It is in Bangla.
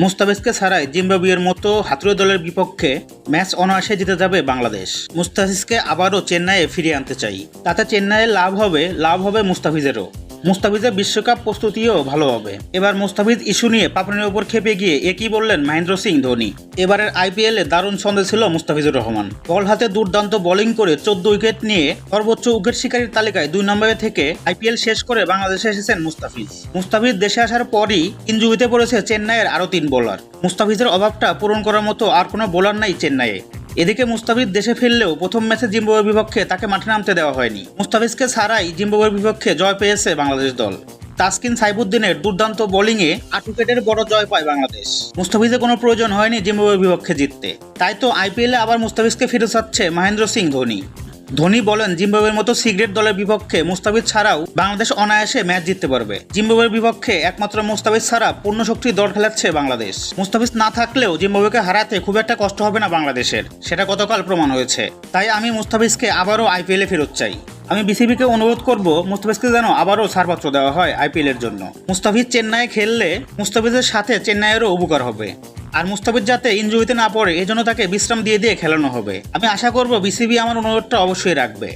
মুস্তাফিজকে ছাড়াই জিম্বাবুয়ের মতো হাতুড়ে দলের বিপক্ষে ম্যাচ অনায়াসে জিতে যাবে বাংলাদেশ। মুস্তাফিজকে আবারও চেন্নাইয়ে ফিরিয়ে আনতে চাই। তাতে চেন্নাইয়ের লাভ হবে লাভ হবে মুস্তাফিজেরও। মুস্তাফিজের বিশ্বকাপ প্রস্তুতিও ভালো হবে। এবার মুস্তাফিজ ইস্যু নিয়ে পাপনের উপর খেপে গিয়ে একই বললেন মহেন্দ্র সিং ধোনি। এবারের আইপিএল দারুণ ছন্দে ছিল মুস্তাফিজুর রহমান। বল হাতে দুর্দান্ত বোলিং করে চোদ্দ উইকেট নিয়ে সর্বোচ্চ উইকেট শিকারীর তালিকায় দুই নম্বরে থেকে আইপিএল শেষ করে বাংলাদেশে এসেছেন মুস্তাফিজ। মুস্তাফিজ দেশে আসার পরই ইঞ্জুরিতে পড়েছে চেন্নাইয়ের আরও তিন বোলার। মুস্তাফিজের অভাবটা পূরণ করার মতো আর কোনো বোলার নাই চেন্নাইয়ে। এদিকে মুস্তাফিজ দেশে ফিরলেও প্রথম ম্যাচে জিম্বাবুয়ের বিপক্ষে তাকে মাঠে নামতে দেওয়া হয়নি। মুস্তাফিজকে ছাড়াই জিম্বাবুয়ের বিপক্ষে জয় পেয়েছে বাংলাদেশ দল। তাসকিন সাইবুদ্দিনের দুর্দান্ত বোলিংয়ে আট উইকেটের বড় জয় পায় বাংলাদেশ। মুস্তাফিজের কোনো প্রয়োজন হয়নি জিম্বাবুয়ের বিপক্ষে জিততে। তাই তো আইপিএলে আবার মুস্তাফিজকে ফিরে চাচ্ছে মহেন্দ্র সিং ধোনি। ধোনি বলেন, জিম্বাবুয়ের মতো সিগ্রেট দলের বিপক্ষে মুস্তাফিজ ছাড়াও বাংলাদেশ অনায়াসে ম্যাচ জিততে পারবে। জিম্বাবুয়ের বিপক্ষে একমাত্র মুস্তাফিজ ছাড়া পূর্ণ শক্তির দল খেলাচ্ছে বাংলাদেশ। মুস্তাফিজ না থাকলেও জিম্বাবুয়েকে হারাতে খুব একটা কষ্ট হবে না বাংলাদেশের, সেটা গতকাল প্রমাণ হয়েছে। তাই আমি মুস্তাফিজকে আবারও আইপিএলে ফেরত চাই। আমি বিসিবিকে অনুরোধ করব, মুস্তাফিজকে যেন আবারও ছাড়পত্র দেওয়া হয় আইপিএল এর জন্য। মুস্তাফিজ চেন্নাইয়ে খেললে মুস্তাফিজের সাথে চেন্নাইয়েরও উপকার হবে। আর মুস্তাফিজ যাতে ইঞ্জুরিতে না পড়ে, এজন্য তাকে বিশ্রাম দিয়ে দিয়ে খেলানো হবে। আমি আশা করব বিসিবি আমার অনুরোধটা অবশ্যই রাখবে।